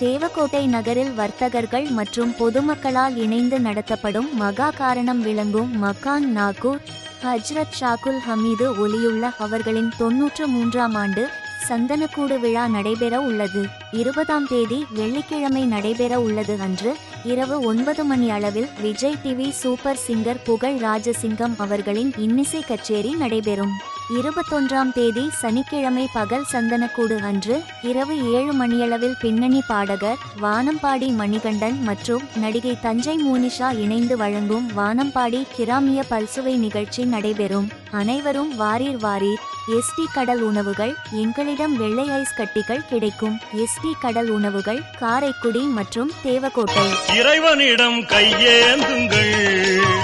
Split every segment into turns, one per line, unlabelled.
தேவக்கோட்டை நகரில் வர்த்தகர்கள் மற்றும் பொதுமக்களால் இணைந்து நடத்தப்படும் மகா காரணம் விளங்கும் மக்கான் நாகூர் ஹஜ்ரத் ஷாகுல் ஹமீது ஒலியுள்ள அவர்களின் தொன்னூற்று மூன்றாம் ஆண்டு சந்தனக்கூடு விழா நடைபெற உள்ளது. இருபதாம் தேதி வெள்ளிக்கிழமை நடைபெற உள்ளது அன்று இரவு ஒன்பது மணி அளவில் விஜய் டிவி சூப்பர் சிங்கர் புகழ் ராஜசிங்கம் அவர்களின் இன்னிசை கச்சேரி நடைபெறும். இருபத்தொன்றாம் தேதி சனிக்கிழமை பகல் சந்தனக்கூடு அன்று இரவு ஏழு மணியளவில் பின்னணி பாடகர் வானம்பாடி மணிகண்டன் மற்றும் நடிகை தஞ்சை மோனிஷா இணைந்து வழங்கும் வானம்பாடி கிராமிய பல்சுவை நிகழ்ச்சி நடைபெறும். அனைவரும் வாரீர் வாரீர். எஸ்டி கடல் உணவுகள் எங்களிடம் வெள்ளை ஐஸ் கட்டிகள் கிடைக்கும். எஸ்டி கடல் உணவுகள் காரைக்குடி மற்றும் தேவக்கோட்டை
இறைவனிடம் கையேந்துங்கள்.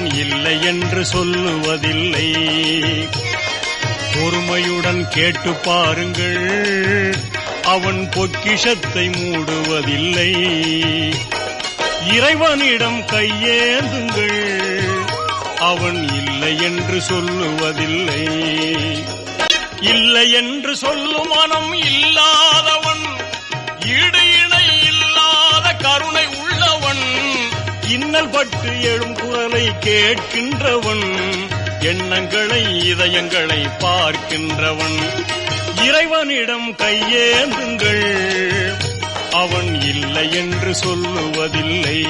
நான் இல்லை என்று சொல்லுவதில்லை. பொறுமையுடன் கேட்டு பாருங்கள் அவன் பொக்கிஷத்தை மூடுவதில்லை. இறைவனிடம் கையேந்துங்கள் அவன் இல்லை என்று சொல்லுவதில்லை. இல்லை என்று சொல்லும் மனம் இல்லா இன்னல் பட்டு எழும் குரலை கேட்கின்றவன் எண்ணங்களை இதயங்களை பார்க்கின்றவன். இறைவனிடம் கையேந்துங்கள் அவன் இல்லை என்று சொல்லுவதில்லை.